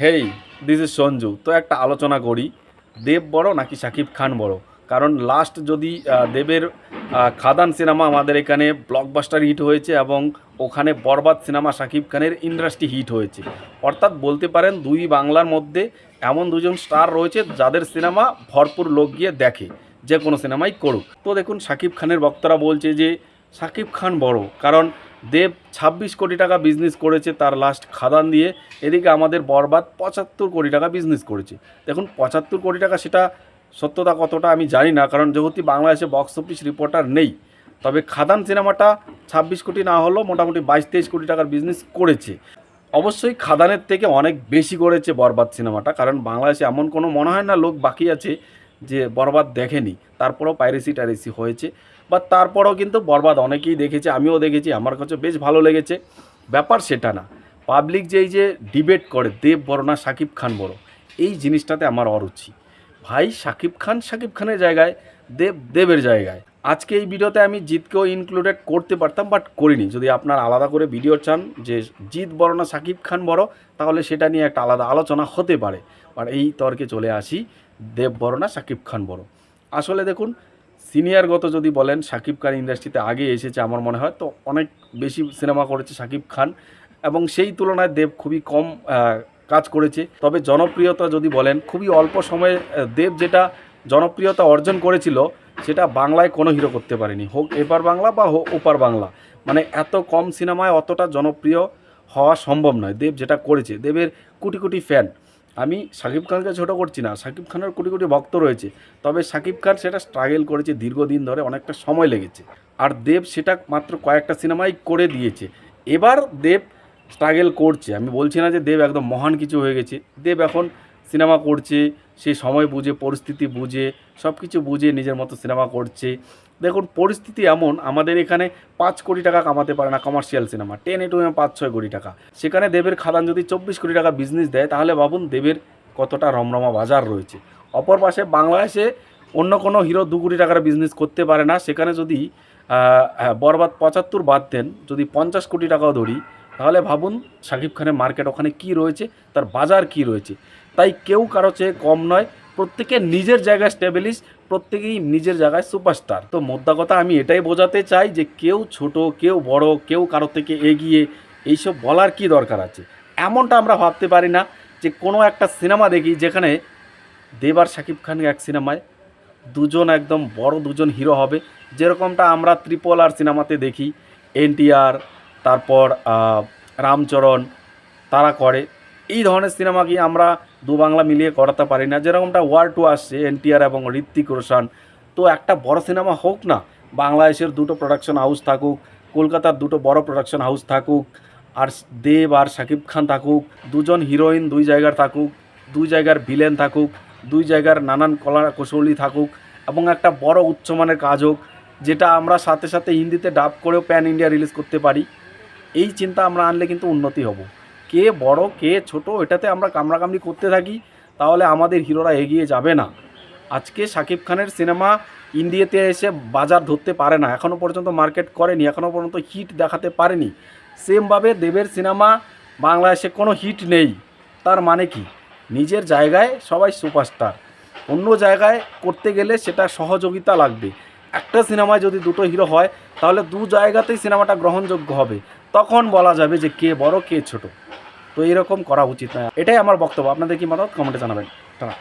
Hey this is Sanju. তো একটা আলোচনা করি। দেব বড় নাকি শাকিব খান বড়? কারণ লাস্ট যদি দেবের খাদান সিনেমা আমাদের এখানে ব্লকবাস্টার হিট হয়েছে এবং ওখানে বরবাদ সিনেমা শাকিব খানের ইন্ডাস্ট্রি হিট হয়েছে। অর্থাৎ বলতে পারেন দুই বাংলার মধ্যে এমন দুজন স্টার রয়েছে যাদের সিনেমা ভরপুর লোক গিয়ে দেখে, যে কোনো সিনেমাই করুক। তো দেখুন শাকিব খানের বক্তারা বলছে যে শাকিব খান বড়। কারণ দেব ছাব্বিশ কোটি টাকা বিজনেস করেছে তার লাস্ট খাদান দিয়ে। এদিকে আমাদের বরবাদ পঁচাত্তর কোটি টাকা বিজনেস করেছে। দেখুন, পঁচাত্তর কোটি টাকা সেটা সত্যতা কতটা আমি জানি না, কারণ যেহেতু বাংলাদেশে বক্স অফিস রিপোর্টার নেই, তবে খাদান সিনেমাটা ছাব্বিশ কোটি না হলেও মোটামুটি বাইশ তেইশ কোটি টাকার বিজনেস করেছে। অবশ্যই খাদানের থেকে অনেক বেশি করেছে বরবাদ সিনেমাটা, কারণ বাংলাদেশে এমন কোনো মনে হয় না, লোক বাকি আছে যে বরবাদ দেখেনি। তারপরেও পাইরেসি টাইরেসি হয়েছে। বা তারপরেও কিন্তু বরবাদ অনেকেই দেখেছে, আমিও দেখেছি, আমার কাছে বেশ ভালো লেগেছে। ব্যাপার সেটা না পাবলিক যে এই যে ডিবেট করে, দেব বড় না শাকিব খান বড়, এই জিনিসটাতে আমার অরুচি। ভাই, সাকিব খান শাকিব খানের জায়গায়, দেব, দেবের জায়গায়। আজকে এই ভিডিওতে আমি জিতকেও ইনক্লুডেড করতে পারতাম বাট করিনি। যদি আপনার আলাদা করে ভিডিও চান যে জিত বড় না শাকিব খান বড়, তাহলে সেটা নিয়ে একটা আলাদা আলোচনা হতে পারে। বাট এই তর্কে চলে আসি, দেব বড় না শাকিব খান বড়। আসলে দেখুন সিনিয়রগত যদি বলেন শাকিব খান ইন্ডাস্ট্রিতে আগে এসেছে আমার মনে হয়, তো অনেক বেশি সিনেমা করেছে শাকিব খান এবং সেই তুলনায় দেব খুবই কম কাজ করেছে। তবে জনপ্রিয়তা যদি বলেন, খুবই অল্প সময়ে দেব যেটা জনপ্রিয়তা অর্জন করেছিল, সেটা বাংলায় কোনো হিরো করতে পারেনি। হোক এপার বাংলা বা হোক ওপার বাংলা। মানে এত কম সিনেমায় অতটা জনপ্রিয় হওয়া সম্ভব নয়, দেব যেটা করেছে। দেবের কোটি কোটি ফ্যান আমি সাকিব খানকে ছোট করছি না শাকিব খানের কোটি কোটি ভক্ত রয়েছে, তবে শাকিব খান সেটা স্ট্রাগেল করেছে দীর্ঘদিন ধরে, অনেকটা সময় লেগেছে। আর দেব সেটা মাত্র কয়েকটা সিনেমাই করে দিয়েছে। এবার দেব স্ট্রাগেল করছে, আমি বলছি না যে দেব একদম মহান কিছু হয়ে গেছে, দেব এখন সিনেমা করছে সে সময় বুঝে পরিস্থিতি বুঝে সব কিছু বুঝে নিজের মতো সিনেমা করছে। দেখুন পরিস্থিতি এমন আমাদের এখানে পাঁচ কোটি টাকা কামাতে পারে না কমার্শিয়াল সিনেমা টেন এ টু এম পাঁচ ছয় কোটি টাকা। সেখানে দেবের খাদান যদি চব্বিশ কোটি টাকা বিজনেস দেয় তাহলে ভাবুন দেবের কতটা রমরমা বাজার রয়েছে। অপর পাশে বাংলাদেশে অন্য কোনো হিরো দু কোটি টাকার বিজনেস করতে পারে না। সেখানে যদি আহ, বরবাদ পঁচাত্তর বাদ দেন যদি পঞ্চাশ কোটি টাকাও ধরি তাহলে ভাবুন শাকিব খানের মার্কেট ওখানে কি রয়েছে তার বাজার কি রয়েছে। তাই কেউ কারও চেয়ে কম নয়। প্রত্যেকে নিজের জায়গায় স্টেবলিশ প্রত্যেকেই নিজের জায়গায় সুপারস্টার তো মোদ্দা কথা, আমি এটাই বোঝাতে চাই যে কেউ ছোট, কেউ বড়, কেউ কারও থেকে এগিয়ে এইসব বলার কি দরকার আছে? এমনটা আমরা ভাবতে পারি না যে কোনো একটা সিনেমা দেখি যেখানে দেব আর শাকিব খান এক সিনেমায় দুজন একদম বড় দুজন হিরো হবে। যেরকমটা আমরা ত্রিপল আর সিনেমাতে দেখি, এনটিআর, তারপর রামচরণ, তারা করে। এই ধরনের সিনেমা কি আমরা দু বাংলা মিলিয়ে করাতে পারি না? যেরকমটা ওয়ার টু আসছে, এনটিআর এবং ঋত্বিক রোশন। তো একটা বড় সিনেমা হোক না, বাংলাদেশের দুটো প্রোডাকশন হাউস থাকুক, কলকাতার দুটো বড় প্রোডাকশন হাউস থাকুক, আর দেব আর শাকিব খান থাকুক, দুজন হিরোইন দুই জায়গার থাকুক, দুই জায়গার ভিলেন থাকুক, দুই জায়গার নানান কলা কৌশলী থাকুক, এবং একটা বড় উচ্চমানের কাজ হোক, যেটা আমরা সাথে সাথে হিন্দিতে ডাব করেও প্যান ইন্ডিয়া রিলিজ করতে পারি। এই চিন্তা আমরা আনলে কিন্তু উন্নতি হব। কে বড়, কে ছোট, এটাতে আমরা কামড়াকামড়ি করতে থাকি, তাহলে আমাদের হিরোরা এগিয়ে যাবে না। আজকে শাকিব খানের সিনেমা ইন্ডিয়াতে এসে বাজার ধরতে পারে না এখনও পর্যন্ত মার্কেট করেনি এখনও পর্যন্ত হিট দেখাতে পারেনি। সেমভাবে দেবের সিনেমা বাংলাদেশে কোনো হিট নেই, তার মানে কি? নিজের জায়গায় সবাই সুপারস্টার, অন্য জায়গায় করতে গেলে সেটা সহযোগিতা লাগবে। একটা সিনেমায় যদি দুটো হিরো হয়, তাহলে দু জায়গাতেই সিনেমাটা গ্রহণযোগ্য হবে। তখন বলা যাবে যে কে বড়, কে ছোট। তো এরকম করা উচিত নয় এটাই আমার বক্তব্য। আপনাদের কি মতামত? কমেন্টে জানাবেন। টাটা